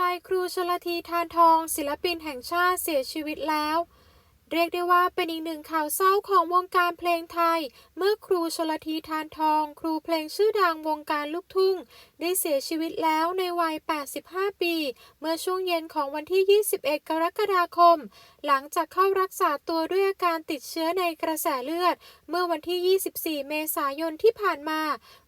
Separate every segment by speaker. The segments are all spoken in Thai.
Speaker 1: ลัยครูชลธีทานทอง ศิลปินแห่งชาติเสียชีวิตแล้ว เรียกได้ว่าเป็นอีกหนึ่งข่าวเศร้าของวงการเพลงไทย เมื่อครูชลธีทานทอง ครูเพลงชื่อดังวงการลูกทุ่ง ได้เสียชีวิตแล้วในวัย 85 ปี เมื่อช่วงเย็นของวันที่ 21 กรกฎาคม หลังจากเข้ารักษาตัวด้วยอาการติดเชื้อในกระแสเลือด เมื่อวันที่ 24 เมษายนที่ผ่านมา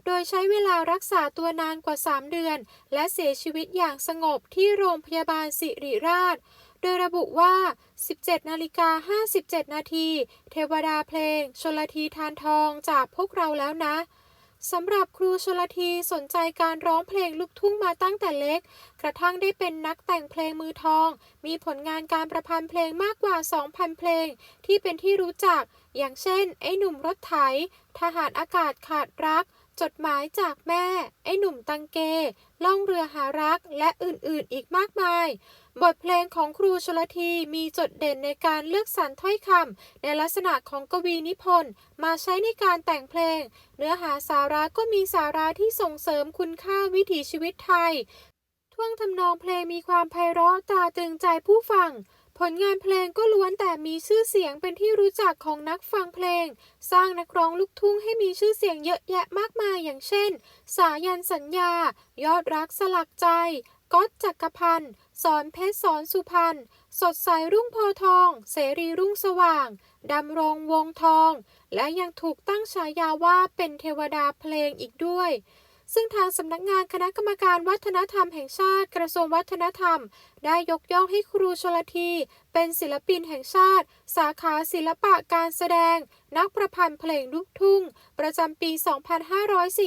Speaker 1: โดยใช้เวลารักษาตัวนานกว่า 3 เดือน และเสียชีวิตอย่างสงบที่โรงพยาบาลสิริราช ดยระบุว่า 17 นาฬิกา 57 นาที เทวดาเพลง ชลทีทานทองจากพวกเราแล้วนะสำหรับครูชลทีสนใจการร้องเพลงลูกทุ่งมาตั้งแต่เล็ก กระทั่งได้เป็นนักแต่งเพลงมือทอง มีผลงานการประพันธ์เพลงมากกว่า 2,000 เพลง ที่เป็นที่รู้จัก อย่างเช่น ไอ้หนุ่มรถไถ ทหารอากาศขาดรัก จดหมายจากแม่ ไอ้หนุ่มตังเก ล่องเรือหารัก และอื่นๆ อีกมากมาย บทเพลงของครูชลทีมีจุดเด่นในการเลือกสรรถ้อยคำในลักษณะของกวีนิพนธ์มาใช้ในการแต่งเพลง เนื้อหาสาระก็มีสาระที่ส่งเสริมคุณค่าวิถีชีวิตไทย ท่วงทำนองเพลงมีความไพเราะตาตรึงใจผู้ฟัง ผลงานเพลงก็ล้วนแต่มีชื่อเสียงเป็นที่รู้จักของนักฟังเพลง สร้างนักร้องลูกทุ่งให้มีชื่อเสียงเยอะแยะมากมายอย่างเช่น สายันสัญญา ยอดรักสลักใจ ก๊อตจักรพันธ์สอนเพชรสอนสุพรรณ สดใสรุ่งโพทอง เสรีรุ่งสว่าง ดำรงวงทอง และยังถูกตั้งฉายาว่าเป็นเทวดาเพลงอีกด้วย ซึ่งทางสำนักงานคณะกรรมการวัฒนธรรมแห่งชาติกระทรวงวัฒนธรรม ได้ยกย่องให้ครูชลทีเป็นศิลปินแห่งชาติ สาขาศิลปะการแสดง นักประพันธ์เพลงลูกทุ่ง ประจำปี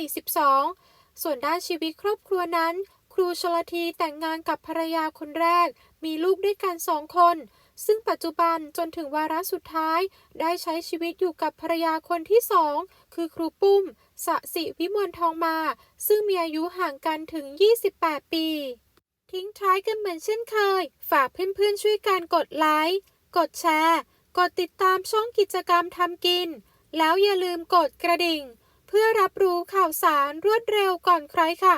Speaker 1: 2542ส่วนด้านชีวิตครอบครัวนั้น รูชลทีแต่งงานกับภรรยาคนแรก มีลูกด้วยกันสองคน ซึ่งปัจจุบันจนถึงวาระสุดท้าย ได้ใช้ชีวิตอยู่กับภรรยาคนที่สองคือครูปุ้มสสิวิมลทองมา ซึ่งมีอายุห่างกันถึง 28 ปี ทิ้งท้ายกันเหมือนเช่นเคย ฝากเพื่อนๆช่วยกันกดไลค์กดแชร์ กดติดตามช่องกิจกรรมทำกิน แล้วอย่าลืมกดกระดิ่ง เพื่อรับรู้ข่าวสารรวดเร็วก่อนใครค่ะ